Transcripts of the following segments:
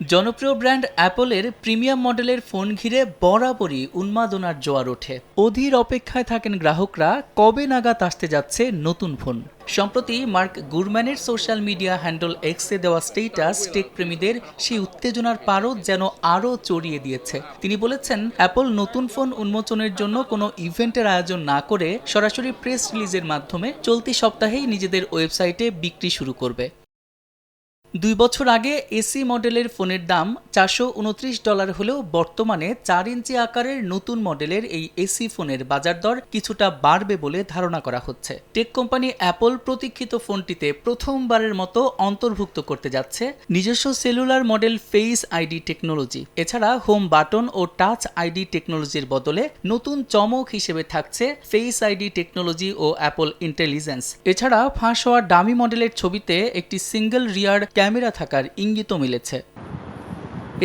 জনপ্রিয় ব্র্যান্ড অ্যাপলের প্রিমিয়াম মডেলের ফোন ঘিরে বরাবরই উন্মাদনার জোয়ার ওঠে। অধীর অপেক্ষায় থাকেন গ্রাহকরা, কবে নাগাদ আসতে যাচ্ছে নতুন ফোন? সম্প্রতি মার্ক গুরম্যানের সোশ্যাল মিডিয়া হ্যান্ডল এক্সে দেওয়া স্টেটাস টেক প্রেমীদের সেই উত্তেজনার পারদ যেন আরও চড়িয়ে দিয়েছে। তিনি বলেছেন, অ্যাপল নতুন ফোন উন্মোচনের জন্য কোনো ইভেন্টের আয়োজন না করে সরাসরি প্রেস রিলিজের মাধ্যমে চলতি সপ্তাহেই নিজেদের ওয়েবসাইটে বিক্রি শুরু করবে। দুই বছর আগে এসি মডেলের ফোনের দাম চারশো উনত্রিশ ডলার হলেও বর্তমানে চার ইঞ্চি আকারের নতুন মডেলের এই এসি ফোনের বাজার দর কিছুটা বাড়বে বলে ধারণা করা হচ্ছে। টেক কোম্পানি অ্যাপল প্রতীক্ষিত ফোনটিতে প্রথমবারের মতো অন্তর্ভুক্ত করতে যাচ্ছে নিজস্ব cellular model face ID technology. এছাড়া হোম বাটন ও টাচ আইডি টেকনোলজির বদলে নতুন চমক হিসেবে থাকছে ফেস আইডি টেকনোলজি ও অ্যাপল ইন্টেলিজেন্স। এছাড়া ফাঁস হওয়া ডামি মডেলের ছবিতে একটি সিঙ্গেল রিয়ার ক্যামেরা থাকার ইঙ্গিতও মিলেছে।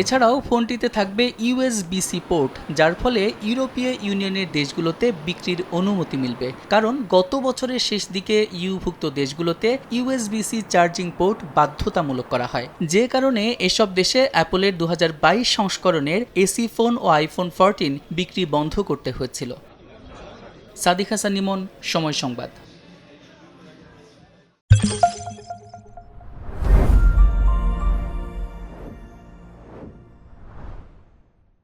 এছাড়াও ফোনটিতে থাকবে ইউএসবিসি পোর্ট, যার ফলে ইউরোপীয় ইউনিয়নের দেশগুলোতে বিক্রির অনুমতি মিলবে। কারণ গত বছরের শেষ দিকে ইউভুক্ত দেশগুলোতে ইউএসবিসি চার্জিং পোর্ট বাধ্যতামূলক করা হয়। যে কারণে এসব দেশে অ্যাপলের দু হাজার বাইশ সংস্করণের এসি ফোন ও আইফোন ফোরটিন বিক্রি বন্ধ করতে হয়েছিল। সাদিক হাসান ইমন সময় সংবাদ।